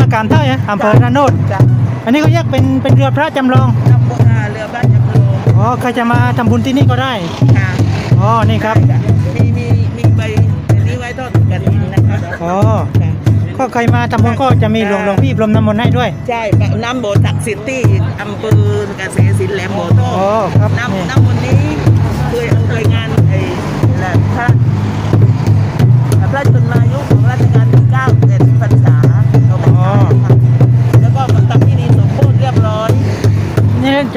มะขามเท่าเนี่ยอำเภอระโนดจ้ะอันนี้เขาแยกเป็นเป็นเรือพระจำลองตำบลอ่าเรือบ้านจำลองอ๋อใครจะมาทำบุญที่นี่ก็ได้ค่ะอ๋อนี่ครับได้จ้ะมีมีมีใบอันนี้ไว้ทอดกระถิ่นนะคะอ๋อค่ะ ก็ใครมาทำบุญก็จะมีหลวงหลวงพี่พรมน้ำมนต์ให้ด้วย ใช่น้ำโบสถ์ศักดิ์สิทธิ์ที่อำเภอเกษตรศิลป์แหลมโบโต้อ๋อครับนี่ น้ำน้ำมนต์นี้เคยเคยงานไอ้แหละพระพระชนมา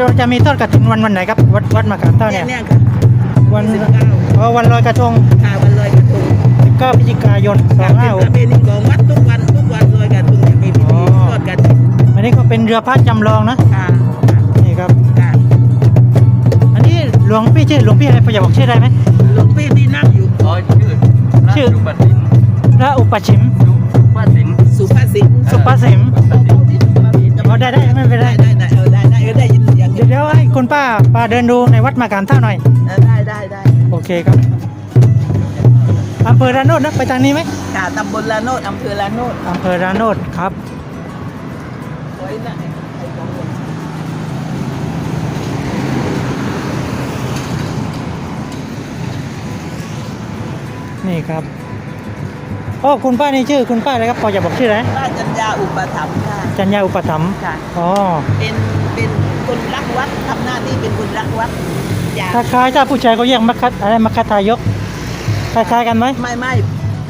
จะจะมีทอดกระถินวันวันไหนครับวัดวัดมะขามเท่าเนี่เนี่ยยเนี่ยค่ะวันสิบเก้าอ๋อวันลอยกระทงค่ะวันลอยกระทง19พฤศจิกายนค่ะเป็นประเพณีของวัดทุกวันทุกวันลอยกระทงจะมีพิธีทอดกระถิ่น25อันนี้ก็เป็นเรือพระจำลองนะค่ะนี่ครับค่ะอันนี้หลวงพี่ชื่อหลวงพี่อะไรพอจะบอกชื่อได้ไหมหลวงพี่ที่นั่งอยู่อ๋อชื่อชื่อสุปฏินพระอุปชิมสุปฏินสุภาษิตสุภาษิมเอาเอาที่สุภาษิตอ๋อได้ได้ไม่เป็นไรได้ได้ได้เออได้ได้เออได้ยิน เสียงอเดี๋ยวเดี๋ยวให้คุณป้าป้าเดินดูในวัดมะขามเท่าหน่อยเออได้ได้ได้โอเคครับอำเภอระโนดนะไปทางนี้ไหมค่ะตำบลละโนดอำเภอละโนดอำเภอระโนดครับไว้นะไอ้ของหลวงนี่ครับ โอ้คุณป้านี่ชื่อคุณป้าอะไรครับพอจะบอกชื่ออะไรป้าจัญญาอุปถัมภ์ค่ะ จัญญาอุปถัมภ์ค่ะอ๋อเป็นเป็นคนรักวัดทำหน้าที่เป็นคนรักวัดอย่าคล้ายๆถ้าผู้ชายเขาแยกมัคคัตอะไรมัคคทายกคล้ายๆกันไหมไม่ไม่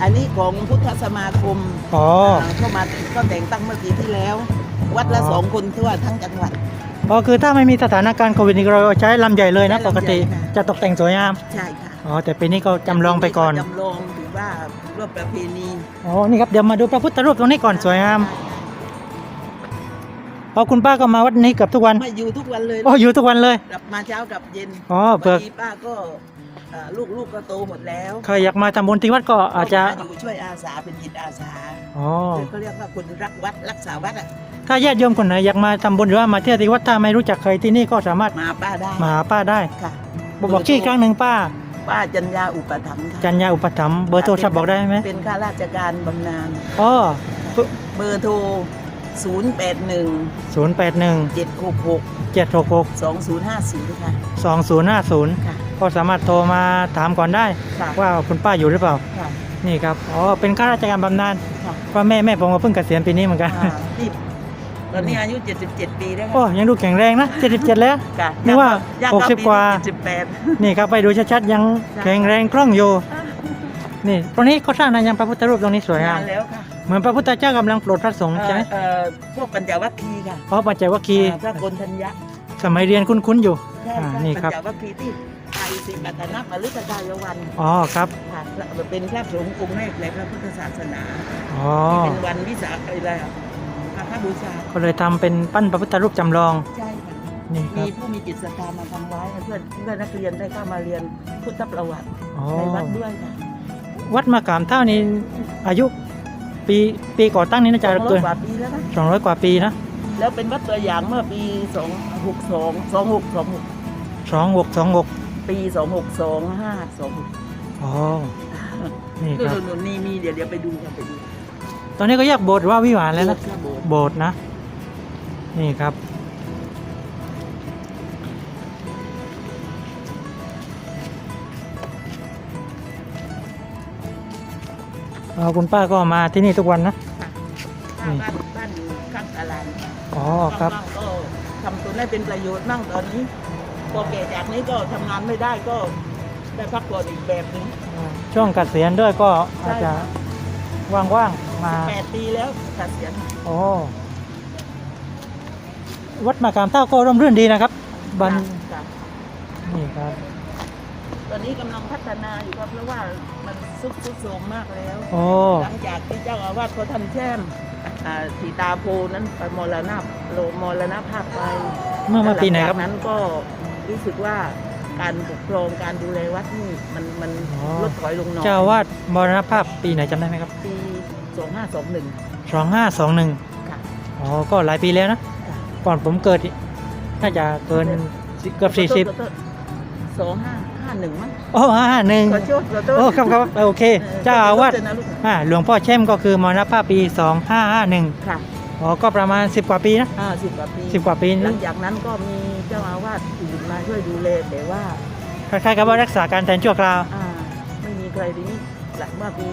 อันนี้ของพุทธสมาคมอ๋อาเข้ามาก็แต่งตั้งเมื่อปีที่แล้ว วัดละอ๋อสองคนทั่วทั้งจังหวัดอ๋อคือถ้าไม่มีสถานการณ์โควิดนี่เราใช้ลำใหญ่เลยนะใช้ปลำใหญ่กติค่ะจะตกแต่งสวยงามใช่ค่ะอ๋อแต่ปีนี้ก็จำลองไปก่อนจำลองถือ ว่าร่วมประเพณีอ๋อนี่ครับเดี๋ยวมาดูพระพุทธรูปตรงนี้ก่อนสวยงามอ๋อคุณป้าก็มาวัดนี้เกือบทุกวันมาอยู่ทุกวันเลยอ๋ออยู่ทุกวันเลยกลับมาเช้ากลับเย็นอ๋อเผื่อบางทีป้าก็เอ่อลูกลูกก็โตหมดแล้วใครอยากมาทำบุญที่วัดก็อาจจะก็มอยู่ช่วยอาสาเป็นจิตอาสาอ๋อเขาเรียกว่าคนรักวัดรักษาวัดอะถ้าญาติโยมคนไหนอยากมาทำบุญหรือว่ามาเที่ยวที่วัดถ้าไม่รู้จักใครที่นี่ก็สามารถมาป้าได้มาหาป้าได้ค่ะบอกบอกชื่ออีกครั้งหนึ่งป้า ป้าจัญญาอุปถัมภ์ค่ะจัญญาอุปถัมภ์เบอร์โทรศัพท์บอกได้ไหมเป็นข้าราชการบำนาญอ๋อเบอร์โทร 0 8 1 ศูนย์แปดหนึ่ง7 6 6 เจ็ดหกหก2 0 5 0 ค่ะ สองศูนย์ห้าศูนย์ค่ะ ก็สามารถโทรมาถามก่อนได้ ค่ะ ว่าคุณป้าอยู่หรือเปล่า ค่ะ นี่ครับ อ๋อ เป็นข้าราชการบำนาญค่ะเพราะแม่แม่ผมก็เพิ่งเกษียณปีนี้เหมือนกัน อ่านี่ ตอนนี้อายุ 77 ปีแล้วโอ้ค่ะยังดูแข็งแรงนะ 77 แล้วค่ะนึกว่าย่งหกสิบปีกว่า 78 นี่ครับไปดูชัดๆ ยังแข็งแรงคล่องอยู่ นี่ตรงนี้เขาสร้างนานยังพระพุทธรูปตรงนี้สวยงาม นานแล้วค่ะเหมือนพระพุทธเจ้ากำลังโปรดพระสงฆ์ใช่ไหมเอ่อพวกปัญจวัคคีย์ค่ะเพราะปัจจัยวัคคีย์อ่าพระกนทัญญะสมัยเรียนคุ้นๆอยู่ ใช่อ่าค่ะนี่ครับปัญจวัคคีย์ที่ไทยสิปัตนมฤคทายวันอ๋อครับ ค่ะเป็นพระสงฆ์องค์แรกในพระพุทธศาสนาอ๋อ เป็นวันวิสาขอะไรอะ พระบูชาก็เลยทำเป็นปั้นพระพุทธรูปจำลองใช่ค่ะนี่ครัมีบผู้มีจิตศรัทธามาทำไว้ให้เพื่อนเพื่อนนักเรียนได้เข้ามาเรียนพุทธประวัติอ๋อในวัดด้วยค่ะวัดมะขามเท่านี้อายุปีปีก่อตั้งนี้น่าจะสองร้อเกิยนกว่าปีแล้วนะ200กว่าปีนะแล้วเป็นวัดตัวอย่างเมื่อปี2 6 2 2 6 2 6 2626ปี2 6 2 5 2อ๋อนี่6ครับนู่นๆนี่มีเดี๋ยวเดี๋ยวไปดูกันไปดู ตอนนี้ก็แยกโบสถ์หรือว่าวิหารแล้วนะโบสถ์โบสถ์โบสถ์นะ นี่ครับ เอาคุณป้าก็มาที่นี่ทุกวันนะค่ะบ้านบ้านอยู่ข้างตลาดอ๋อครับางๆก็ทำตัวได้เป็นประโยชน์มั่งตอนนี้พอแก่จากนี้ก็ทำงานไม่ได้ก็ได้พักผ่อนอีกแบบหนึง ช่วงเกษียณด้วยก็อาจใช่จะค่ะ ว่างๆ มาแปดปีแล้วเกษียณโอ้วัดมะขามเท่าก็ร่มรื่นดีนะครับบันค่ะนี่ครับ ตอนนี้กำลังพัฒนาอยู่ครับเพราะว่ามันซุดซุดโทรมมากแล้วโอ้หลังจากที่เจ้าอาวาสเขาทำแช่มอ่าสีตาโพนั้นไปมรณะโลมรณภาพไปเมื่อเมื่อปีไหนครับหลังจากนั้นก็รู้สึกว่า การปกครองการดูแลวัดนี่มันมันอ๋อ ลดถอยลงหน่อยเจ้าอาวาดมรณภาพปีไหนจำได้ไหมครับปีสองห้าสองหนึ่งสองห้าสองหนึ่งค่ะ อ๋อ ก็หลายปีแล้วนะ ค่ะก่อนผมเกิดอีกน่าจะเกินเกือบสี่สิบสองห้าห้าหนึ่งมั้งโอ้ห้าหนึ่งขอโทษขอโทษโอ้ครับครับโอเค ออเจ้าอาวาสขโทษนะลูกอ่าหลวงพ่อเช่มก็คือมรณภาพปีสองห้าห้าหนึ่งค่ะอ๋อ ก็ประมาณ10กว่าปีนะอ่าสิบกว่าปี10กว่าปีหลันี้งจากนั้นก็มีเจ้าอาวาสอื่น มาช่วยดูแลแต่ว่าคล้ายๆกับว่ารักษาการแทนชั่วคราว อ่าไม่มีใครทีนี้หลังเมื่อปี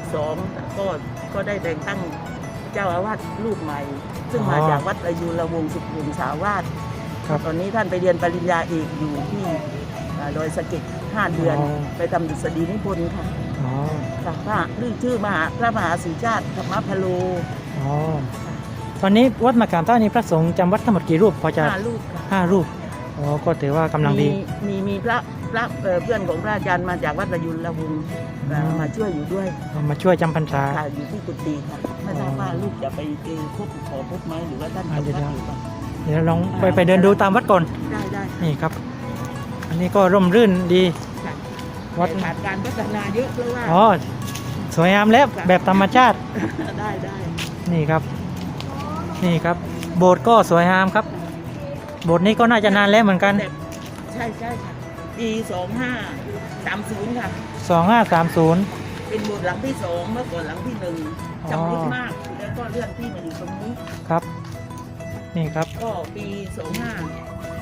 62ก็ก็ได้แต่งตั้งเจ้าอาวาสรูปใหม่ ซึ่งมาอ๋อจากวัดประยูรวงศ์สุขวงศาวาสครับ ตอนนี้ท่านไปเรียนปริญญาเอกอยู่ที่อ่าดอยสะเก็ด5เดือนอ๋อไปทำดุษฎีนิพนธ์ค่ะ อ๋อ ค่ะพระชื่อชื่อมหาพระมหาสุชาติธรรมพโลอ๋อ ตอนนี้วัดมะขามเต้านี่พระสงฆ์จำวัดทั้งหมดกี่รูปพอจะห้าลูกค่ะห้ารูป อ๋อก็ถือว่ากำลังดีมีมีมีพระพระเอ่อเพื่อนของพระอาจารย์มาจากวัดประยุรวงศ์เอ่ออ๋อ มาช่วยอยู่ด้วยเอามาช่วยจำพรรษา ค่ะอยู่ที่กุฏิค่ะไม่ทราบว่าลูกจะไปเจอพบขอพบไหมหรือว่าท่านอ่าจะเดี๋ยว พักอยู่บ้างเดี๋ยวลองไปไปเดินดูตามวัดก่อน ได้ได้นี่ครับ อันนี้ก็ร่มรื่นดี ค่ะวัด แต่ขาดการพัฒนาเยอะเพราะว่า อ๋อ สวยงามแล้วแบบธรรมชาติ ได้ได้นี่ครับ นี่ครับ โบสถ์ก็สวยงามครับโบสถ์นี้ก็น่าจะนานแล้วเหมือนกันแต่ใช่ใช่ค่ะปีสองห้าสามศูนย์ค่ะ 2530 เป็นโบสถ์หลังที่สองเมื่อก่อนหลังที่หนึ่งอ๋อจำลึกมากแล้วก็เลื่อนที่มาอยู่ตรงนี้ ครับ นี่ครับ ก็ปีสองห้า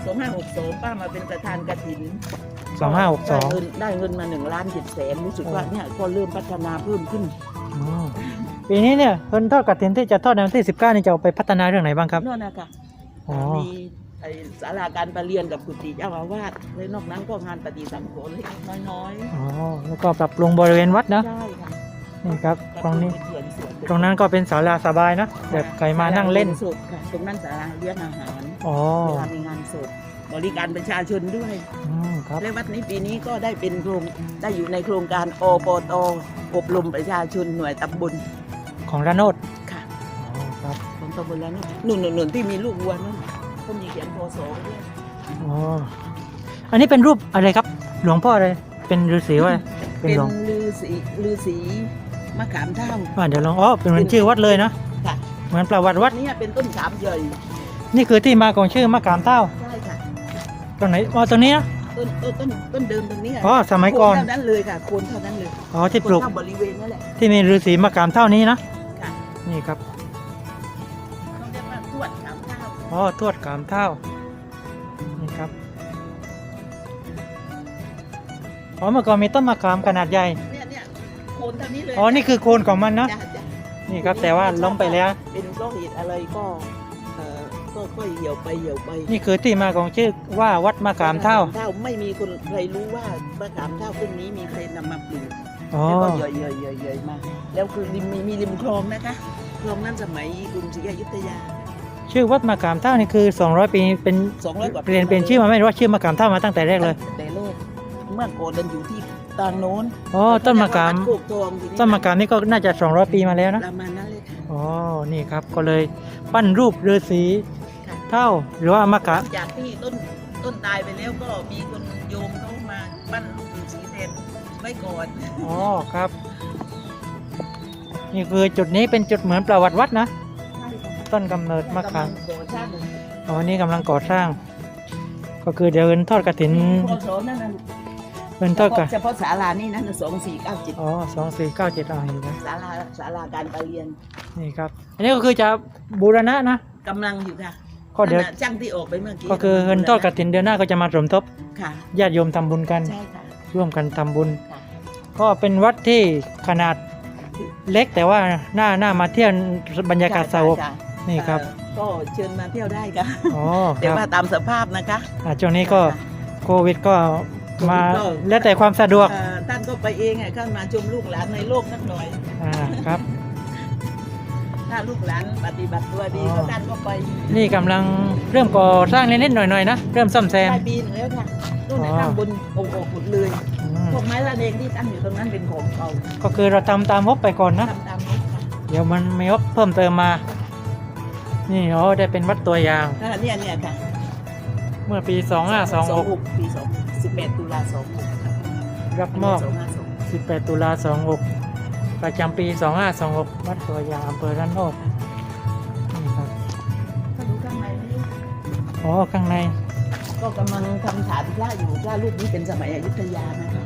สองห้าหกสองป้ามาเป็นประธานกฐิน2562ได้เงินได้เงินมาหนึ่งล้านเจ็ดแสนรู้สึกว่าเนี่ยก็เริ่มพัฒนาเพิ่มขึ้น อืมปีนี้เนี่ยเพิ่นทอดกฐินที่จะทอดในวันที่ 19นี่จะเอาไปพัฒนาเรื่องไหนบ้างครับ นั่นนะคะอ๋อ มี ไอ้ศาลาการประเรียนกับกุฏิเจ้าอาวาสและนอกนั้นก็งานปฏิสังขรณ์เล็กๆน้อยอ๋อแล้วก็ปรับปรุงบริเวณวัดๆนะใช่ค่ะนี่ครับตรงนี้ปบปรุเป็เขื่อสวนตรงนั้นก็เป็นศาลาสบายนะแบบใครมานั่งเล่นศาลารียสดค่ะตรงนั้นศาลาเลี้ยงอาหารอ๋อเวลามีงานสดบริการประชาชนด้วย อืมครับ และวัดนี้ปีนี้ก็ได้เป็นโครงได้อยู่ในโครงการอปตอบรมประชาชนหน่วยตำบลของระโนดค่ะ อ๋อครับ ของตำบลแล้วนี่หนุนหนุนหนุนที่มีลูกวัวนั่นก็มีเขียนโพโสด้วยอ๋ออันนี้เป็นรูปอะไรครับ หลวงพ่ออะไรเป็นฤาษีว่าอะไรเป็เป็นนหลวงลือสีลือสีมะขามเท่า อ่าเดี๋ยวลองอ๋อเป็นเหมือนชื่อวัดเลยนะค่ะ เหมือนประวัติวัดเนี่ยเป็นต้นขามใหญ่นี่คือที่มาของชื่อมะขามเต้าใช่ค่ะ ตรงไหนอ๋อตรงนี้นะต้นต้นต้นต้นเดิมตรงนี้ะอ๋อสมัยก่อนโคเท่านั้นเลยค่ะโคนเท่านั้นเลยอ๋อที่ปลูก โคนเท่าบริเวณนั่นแหละ ที่มีฤาษีมะขามเท่านี้นะค่ะ นี่ครับ อ๋อทวดขามเท่านี่ครับอ๋อเมื่อก่อนมีต้นมะขามขนาดใหญ่ เนี่ยเนี่ยโคนเท่านี้เลยอ๋อ นี่คือโคนของมันเนาะ จ้จ้นี่ครับแต่ว่าล้มไปแล้ว เป็นเพราะเหตุอะไรก็เอ่อก็ค่อยเหี่ยวไปเหี่ยวไปนี่คือที่มาของชื่อว่าวัดมะขามเท่า เท่าไม่มีคนใครรู้ว่ามะขามเท่าต้นนี้มีใครนำมาปลูก อ๋อ แล้วก็เย่อยเย่อยเย่อยเย่อยมา แล้วคือริมมีมีริมคลองนะคะ คลองนั้นสมัยกรุงศรีอยุธยา ชื่อวัดมะขามเท่านี่คือ 200 ปีเป็น200กว่าปีเปลี่ยนเป็นชื่อมาไม่รู้ว่าชื่อมะขามเท่ามาตั้งแต่แรกเลยแต่โลกเมื่อก่อนเดินอยู่ที่ทางโน้นอ๋อต้นมะขามโคกทองทีต้นมะขามนี่ก็น่าจะ 200 ปีมาแล้วนะประมาณนั้นเลยค่ะอ๋อนี่ครับก็เลยปั้นรูปฤาษีค่ะเท่าหรือว่ามะหขาลัมงจากที่ต้นต้นตายไปแล้วก็มีคนโยมเขามาปั้นรูปฤาษีแทนไว้ก่อนอ๋อครับ นี่คือจุดนี้เป็นจุดเหมือนประวัติวัดนะใช่ค่ะ ต้นกำเนิดมะขามกำลังก่อสร้างอ๋อนี่กำลังก่อสร้าง ก็คือเดี๋ยวเอินทอดกระถินพศนั่นน่ะเอินทอดกระเฉพาะศาลานี่นะสองสี่เก้าเจ็ดอ๋อสองสี่เก้าเจ็ดอ่าเห็นไหมศาลาศาลาการประเรียนนี่ครับ อันนี้ก็คือจะบูรณะนะ กำลังอยู่ค่ะก็เดี๋ยวนั่นน่ะช่างที่ออกไปเมื่อกี้ก็คือเงินทอดกระถินเดือนหน้าก็จะมาสมทบค่ะ ญาติโยมทำบุญกัน ใช่ค่ะ ร่วมกันทำบุญ ค่ะ ก็เป็นวัดที่ขนาดเล็กแต่ว่าน่าน่ามาเที่ยวบรรยากาศสงบ จ้ะ นี่ครับ เอ่อก็เชิญมาเที่ยวได้ค่ะอ๋อคแต่รับว่าตามสภาพนะคะ อ่าช่วงนี้ก็โควิดก็มาโควิดก็ แล้วแต่ความสะดวกเอ่อท่านก็ไปเองอะเข้ามาชมลูกหลานในโลกสักหน่อย อ่าครับ ถ้าลูกหลานปฏิบัติตัวดีอ๋อ ก็ท่านก็ไปนี่กำลังเริ่มก่อสร้างนิดๆหน่อยๆนะเริ่มซ่อมแซม ได้ปีหนึงแล้วค่ะนู่นในอ๋อข้างบนโอ่งๆหมดเลยอืมพวกไม้ละเลงที่ตั้งอยู่ตรงนั้นเป็นของเก่าก็คือเราทำตามงบไปก่อนนะ ทำตามนี้ค่ะเดี๋ยวมันมีงบเพิ่มเติมมา นี่อ๋อได้เป็นวัดตัวอย่างอ่าเนี่ยเนี่ยค่ะเมื่อปี 2526 ปีสองสิบแปดตุลาสองหกค่ะรับมอบ สองห้าสอง18 ตุลา 26 ประจำปี 2526 วัดตัวอย่างอำเภอระโนดนี่ครับถ้าดูข้างในนี่อ๋อข้างใน ก็กำลังทำฐานพระอยู่พระรูปนี้เป็นสมัยอยุธยานะคะ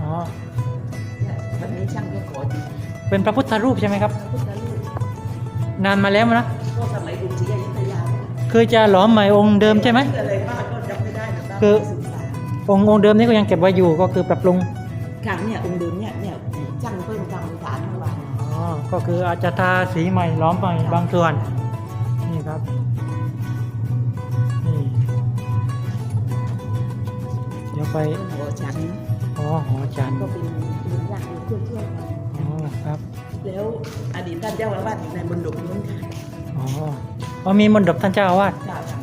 อ๋อ เนี่ยวันนี้ช่างก็ขอดีเป็นพระพุทธรูปใช่ไหมครับ พระพุทธรูปนานมาแล้วนะ ก็สมัยกรุงศรีอยุธยาคือจะหลอมใหม่องค์เดิมใช่ไหมอะไรบ้างก็จำไม่ได้นะคือศึกษาองค์องค์เดิมนี่ก็ยังเก็บไว้อยู่ก็คือปรับปรุงครั้งเนี่ยองค์เดิมเนี่ยเนี่ยช่างเพิ่มทำฐานเมื่อวานอ๋อก็คืออาจจะทาสีใหม่ล้อมใหม่บางส่วนนี่ครับนี่เดี๋ยวไปหัวชั้นอ๋อหอจันทร์ก็เป็นเป็นญาติช่วยช่วยๆกันอ๋อครับ แล้วอดีตท่านเจ้าอาวาสในบนดกนู้นค่ะ อ๋ออ๋อมีมนดบท่านเจ้าอาวาสเจ้าทาง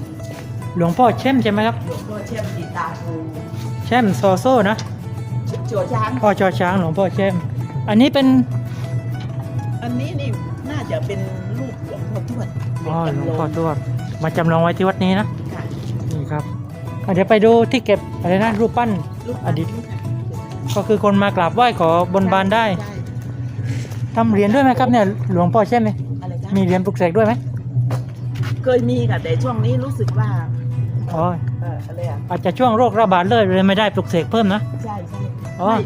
หลวงพ่อเช่มใช่ไหมครับ หลวงพ่อเช่มดีตาภูเช่มโซโซ่นะโจช้าง พ่อจอช้างหลวงพ่อเช่ม อันนี้เป็น อันนี้นี่น่าจะเป็นรูปหลวงพ่อทวดอ๋อหลวงพ่อทวดมาจำลองไว้ที่วัดนี้นะ ค่ะนี่ครับอะเดี๋ยวไปดูที่เก็บอะไรนะรูปปั้นรูปอดีต ก็คือคนมากราบไหว้ขอบนบานได้ใช่ทำเหรียญด้วยไหมครับเนี่ยหลวงพ่อเช่มไหมอะไรคะ มีเหรียญปลุกเสกด้วยไหมเคยมีค่ะแต่ช่วงนี้รู้สึกว่าอ๋อเอออะไรอะอาจจะช่วงโรคระบาดเลยเลยไม่ได้ปลุกเสกเพิ่มนะ ใช่ใช่อ๋อ ไม่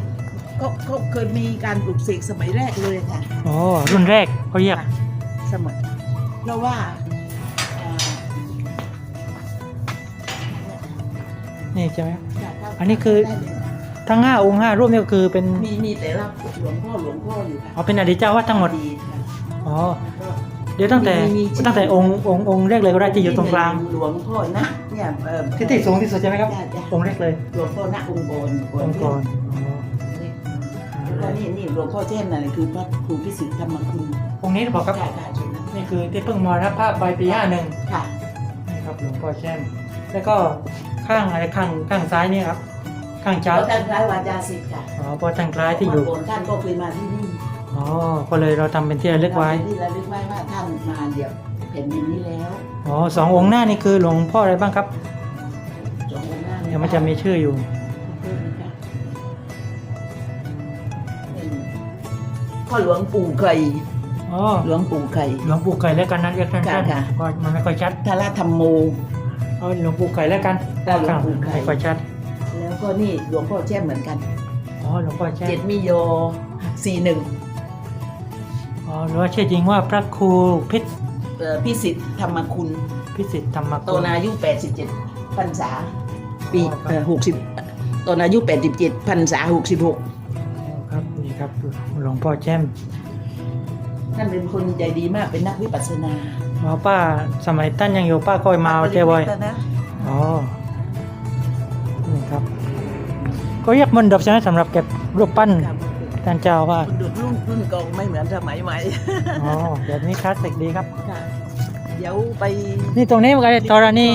ก็ก็เคยมีการปลูกเสกสมัยแรกเลยค่ะอ๋อรุ่นแรกเขาเรียกค่ะสมัยเพราะว่าเอ่อนี่ใช่ไหมค่ะถ้าอันนี้คือ ได้เลยทั้งห้าองค์ห้ารูปนี่ก็คือเป็นมีมีแต่รับหลวงพ่อหลวงพ่ออยู่ค่ะเอาเป็นอดีตเจ้าวัดทั้งหมด ดีค่ะอ๋อก็เดี๋ยวตั้งแต่มีมีชื่อตั้งแต่องค์องค์องค์แรกเลยก็ได้ที่อยู่ตรงกลางหลวงพ่อนะเนี่ยเอ่อที่ที่สูงที่สุดใช่ไหมครับจ้ะจ้ะองค์แรกเลยหลวงพ่อนะองค์กรองค์กรอ๋อแล้วก็นี่นี่หลวงพ่อเจ้นนั่นคือพระครูพิสิทธิ์ธรรมคุณองค์นี้หรือเปล่าครับค่ะค่ะจุดนั้นนี่คือที่เพิ่งมรณภาพไปปีห้าหนึ่งค่ะนี่ครับหลวงพ่อแช่มแล้วก็ข้างอะไรข้างข้างซ้ายนี่ครับข้างเพจ้าราะท่านคล้ายวาจาสิทธิ์ค่ะอ๋อเพราะทางซ้ายที่อยู่เมื่ก่นท่านก็เคยมาที่นี่ อ๋อ ก็เลยเราทำเป็นที่ระลึกไว้ทำเป็นที่ระลึกไว้ว่าท่านมาเดี๋ยวแผ่นดินนี้แล้วอ๋อสององค์หน้านี่คือหลวงพ่ออะไรบ้างครับ สององค์หน้าเดี๋ยวมันจะมีชื่ออยู่ พ่อหลวงปู่ไก่อ๋อ หลวงปู่ไก่ หลวงปู่ไก่แล้วกันนั้นเรียกท่านค่ะค่ะก็มันไม่ค่อยชัด ทาราธรรมโม เอาหลวงปู่ไก่แล้วกันได้หลวงปู่ไก่ ไม่ค่อยชัด แล้วก็นี่หลวงพ่อแช่มเหมือนกัน อ๋อ หลวงพ่อแช่เจ็ดมิโยสี่หนึ่ง อ๋อหรือว่าชื่อจริงว่าพระครูพิษพิสิทธิ์ธรรมคุณพิสิทธิ์ธรรมตกุอนลอายุ 87พรรษา ปีอ๋อครับเอ่อ60ตอนอายุ 87พรรษา 66 ครับนี่ครับหลวงพ่อแช่มท่านเป็นคนใจดีมากเป็นนักวิปัสสนาอ๋อป้าสมัยท่านยังอยู่ป้าก็มาเจอบ่อยล็กๆนะอ๋อนี่ครับ ก็เรียกมนดบใช่ไหมสำหรับเก็บรูปปั้น ครับ ท่านเจ้าว่าคุณดุดรุ่นรุ่นเก่าไม่เหมือนสมัยใหม่ อ๋อแบบนี้คลาสสิกดีครับ ค่ะ เดี๋ยวไปนี่ตรงนี้มันก็เป็นธรณี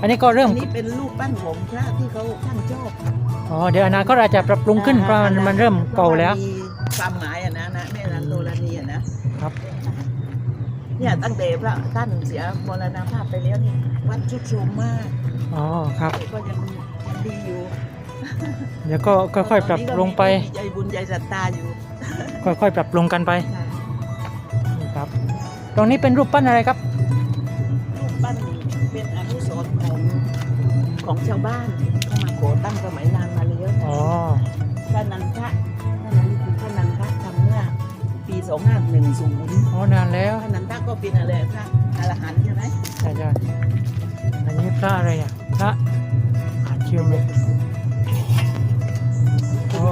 อันนี้ก็เริ่มอันนี้เป็นรูปปั้นของพระที่เขาท่านชอบอ๋อ เดี๋ยวอนาคตอาจจะปรับปรุงขึ้นเพราะมันมันเริ่มเก่าแล้ว มีความหมายอะนะนะแม่รันโตรณีอะนะครับ เนี่ยตั้งแต่พระท่านเสียมรณภาพไปแล้วนี่วัดชุดโทรมมาก อ๋อครับแต่ก็ยังยังดีอยู่ เดี๋ยวก็ค่อยๆปรับปรุงไปมีใจบุญใจศรัทธาอยู่ค่อยๆปรับปรุงกันไปค่ะนี่ครับ ตรงนี้เป็นรูปปั้นอะไรครับ รูปปั้นเป็นอนุสรณ์ของของชาวบ้านเข้ามาขอตั้งสมัยนานมาแล้วอ๋อท่านนันทะท่านนั้นคือท่านนันทะทำเมื่อปี 2510อ๋อ นานแล้วท่านนันทะก็เป็นอะไรพระอรหันต์ใช่ไหมใช่ใช่อันนี้พระอะไรอะ พระอ่านชื่อไม่อ๋อ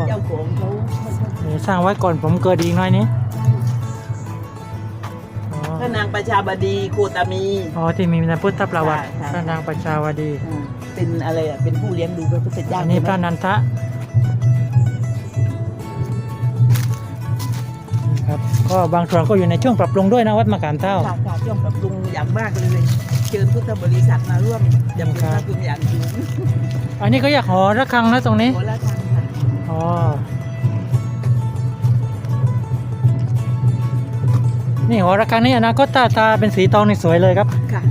เจ้าของเขาไม่ค่อยเดี๋ยวสร้างไว้ก่อนผมเกิดอีกหน่อยนี้อ๋อพระนางประชาบดีโคตามี อ๋อที่มีในพุทธประวัติใช่ใช่ พระนางประชาวดีอ่าเป็นอะไรอะ เป็นผู้เลี้ยงดูพระพุทธเจ้าอันนี้พระใช่ไหมนันทะครับก็บางส่วนก็อยู่ในช่วงปรับปรุงด้วยนะวัดมะขามเท่า ค่ะค่ะช่วงปรับปรุงอย่างมากเลย เชิญพุทธบริษัทมาร่วมจะเป็นพระคุณอย่างสูงอันนี้ก็อยากหอระฆังนะตรงนี้โหละทางค่ะ อ๋อนี่หอระฆังนี่อนาคตตาตาเป็นสีทองนี่สวยเลยครับ ค่ะ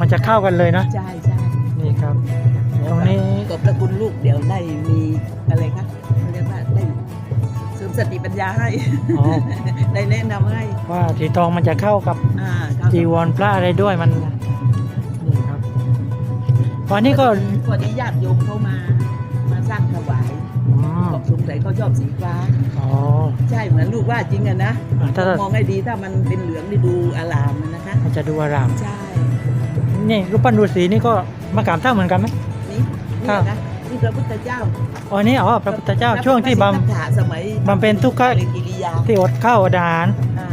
มันจะเข้ากันเลยนะ ใช่ใช่นี่ครับ ตรงนี้ขอบพระคุณลูกเดี๋ยวได้มีอะไรคะเขาเรียกว่าได้เสริมสติปัญญาให้ อ๋อได้แนะนำให้ว่าสีทองมันจะเข้ากับอ่าครับจีวรพระอะไรด้วยมันนี่ครับวันนี้ก็วันนี้ญาติโยมเขามามา สร้างถวายอืมสงสัยเขาชอบสีฟ้า อ๋อ ใช่เหมือนลูกว่าจริงอะนะอ่าถ้า มองให้ดีถ้ามันเป็นเหลืองนี่ดูอลามอะนะคะ มันจะดูอาราม ใช่นี่รูปปั้นฤาษีนี่ก็มะขามเท่าเหมือนกันไหม นี่นี่ครับนะนี่พระพุทธเจ้าอ๋อนี่อ๋อพระพุทธเจ้าช่วงที่บ พระพุทธสมัยบำเพ็ญทุกขกิริยาำที่อดข้าวอดอาหารอ่า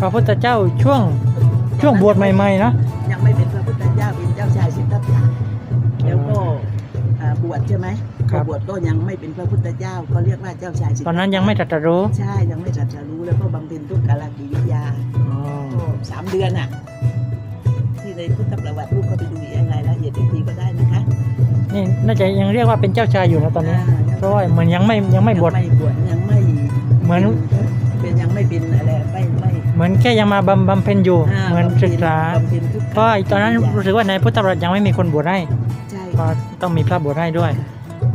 พระพุทธเจ้าช่วงช่วงบวชใหม่ๆนะยังไม่เป็นพระ วชใช่ไหมครับพอบวชก็ยังไม่เป็นพระพุทธเจ้าก็เรียกว่าเจ้าชายสิทธัตถะตอนนั้นยังไม่ตรัสรู้ ใช่ยังไม่ตรัสรู้แล้วก็บำเพ็ญทุกขลกิริยาอ๋อก็สามเดือนอะ ที่ในพุทธประวัติลูกก็ไปดูอย่างรายละเอียดอีกทีก็ได้นะคะนี่น่าจะยังเรียกว่าเป็นเจ้าชายอยู่นะตอนนี้าเพราะว่าเหมือนยังไม่ยังไม่บวชยังไม่บวชยังไม่เหมือนเป็นยังไม่เป็นอะไรไม่ไม่เหมือนแค่ยังมาบำบำเพ็ญอยู่าเหมือนศึกษาบำเพ็ญทุกขเพราะไอ้ตอนนั้นรู้สึกว่าในพุทธประวัติยังไม่มีคนบวชให้ใช่ ก็ต้องมีพระบวชให้ด้วย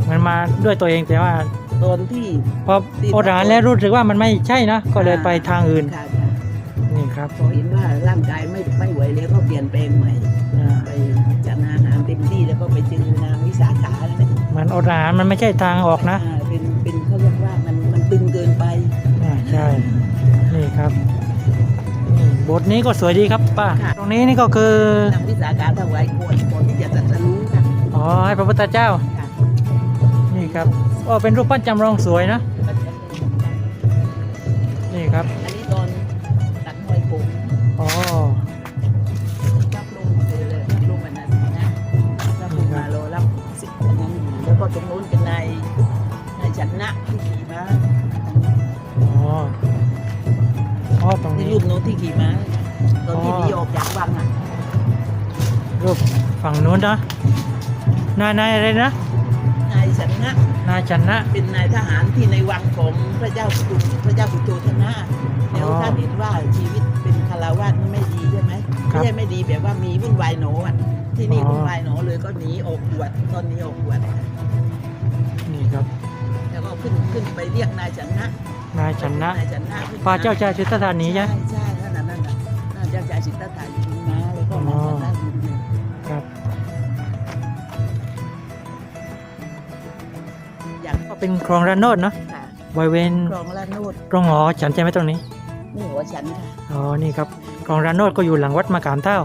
มันมาด้วยตัวเองแต่ว่าตอนที่ พออดอาหารแล้วรู้สึกว่ามันไม่ใช่นะก็เลยไปทางอื่นค่ะค่ะนี่ครับพอเห็นว่าร่างกายไม่ไม่ไหวแล้วก็เปลี่ยนแปลงใหม่อ่าไปจัดอาหารเต็มที่แล้วก็ไปเจอนางวิสาขาแล้วเนี่ยมันอดอาหารมันไม่ใช่ทางออกนะาเป็นเป็นเขาเรียกว่ามันมันตึงเกินไปอ่าใช่นี่ครับนี่บทนี้ก็สวยดีครับป้าค่ะตรงนี้นี่ก็คือ นางวิสาขาถวายก่อน ให้พระพุทธเจ้าค่ะนี่ครับโอ้เป็นรูปปั้นจำลองสวยนะ นี่ครับ อันนี้ตอนตัดหอยผมอ๋อรับลงไปเลยรับลงอันนั้นนะรับลงมารอรับสิทธิ์อันนั้นอยู่แล้วก็ตรงนู้นเป็นนายนายฉันนะที่ขี่ม้าอ๋ออ๋อตรงในนี้รูปโน้นที่ขี่ม้าตอนที่อ๋อหนีออกจากวังอะรูปฝั่งนู้นนะ นายนายอะไรนะ นายฉันนะ นายชนะเป็นนายทหารที่ในวังของพระเจ้าสุพระเจ้าสุโธธนะแล้วท่านเห็นว่าชีวิตเป็นคารวาสไม่ดีใช่ไหมครัไม่บใช่ไม่ดีแบบว่ามีวุ่นวายหนออะที่นี่อ๋อวุ่นวายหนอเลยก็หนีออกบวชตอนหนี้ออกบวชนี่ครับ แล้วก็ขึ้นขึ้นไปเรียกนายฉันนะนายชนะนายฉันนะขึ้นมพาเจ้าชายสิทธัตถาหนีใช่ใช่ใช่ท่านนั้นน่ะน่าเจ้าชายสิทธัตถะอยู่นะแล้วก็น เป็นคลองระโนดเนาะค่ะบริเวณคลองละโนดตรงหอฉันใช่ไหมตรงนี้ นี่หัวฉันค่ะอ๋อ นี่ครับคลองระโนดก็อยู่หลังวัดมะขามเท่า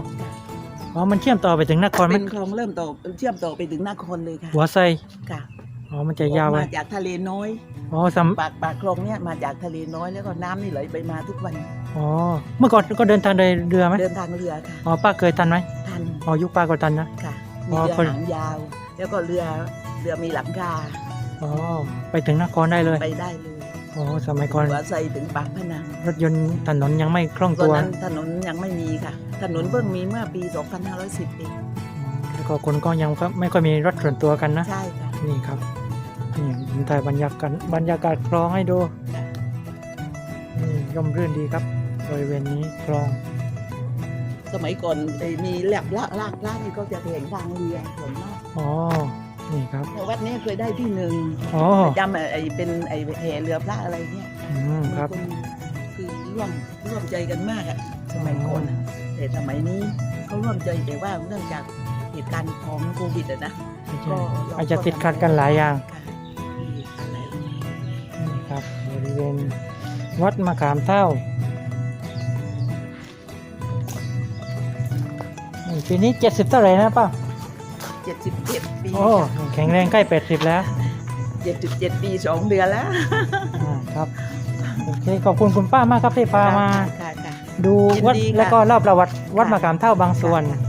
อ๋อ มันเชื่อมต่อไปถึงนครไหมเป็นคลองเริ่มต่อเชื่อมต่อไปถึงนครเลยค่ะหัวไซ ค่ะอ๋อ มันจะยาวไปมาจากทะเลน้อย อ๋อสัมปากปากคลองเนี่ยมาจากทะเลน้อยแล้วก็น้ำนี่ไหลไปมาทุกวัน อ๋อ เมื่อก่อนก็เดินทางโดยเรือไหมเดินทางเรือค่ะอ๋อ ป้าเคยทันไหมทันอ๋อ ยุคป้าก็ทันนะ ค่ะอ๋มีอเรือคน หางยาว แล้วก็เรือเรือมีหลังคา อ๋อไปถึงนครได้เลยไปได้เลยอ๋อสมัยก่อนหัวไซถึงปากพนังรถยนต์ถนนยังไม่คล่องตอตันวนั้นถนนยังไม่มีค่ะ ถนนเพิ่งมีเมื่อปี 2510เองแล้วก็คนก็ยังไม่ค่อยมีรถส่วนตัวกันนะ ใช่ค่ะ นี่ครับ นี่ผมถ่ายบรรยากาศบรรยากาศคลองให้ดู นี่ร่มรื่นดีครับบริเวณนี้คลอง สมัยก่อนไอ้มีแหลกลากลากลากนี่ก็จะแข่งทางเรือส่วนมากอ๋อ นี่ครับแต่วัดนี้เคยได้ที่หนึ่งอ๋อจำไอ้เป็นไอ้แห่เรือพระอะไรเนี่ยอืมครับนคือร่วมร่วมใจกันมากอะสมัยก่อนอะแต่สมัยนี้เขาร่วมใจแต่ว่าเนื่องจากเหตุการณ์ของโควิดอะนะไม่ใช่ก็อาจจะติดขัดกันหลายอย่าง ค่ะมีอะไรนี่ครับบริเวณวัดมะขามเท่านี่ปีนี้เจ็ดสิบเท่าไหร่นะป้า เจ็ดสิบเจ็ดปีโอ้แข็งแรงใกล้แปดสิบแล้วเจ็ดสิบเจ็ดปีสองเดือนแล้วอ่าครับโอเคขอบคุณคุณป้ามากครับที่พามา ค่ะค่ะ ดูวัดยินดีค่ะแล้วก็เล่าประวัติวัดค่ะมะขามเท่าบางส่วน ค่ะ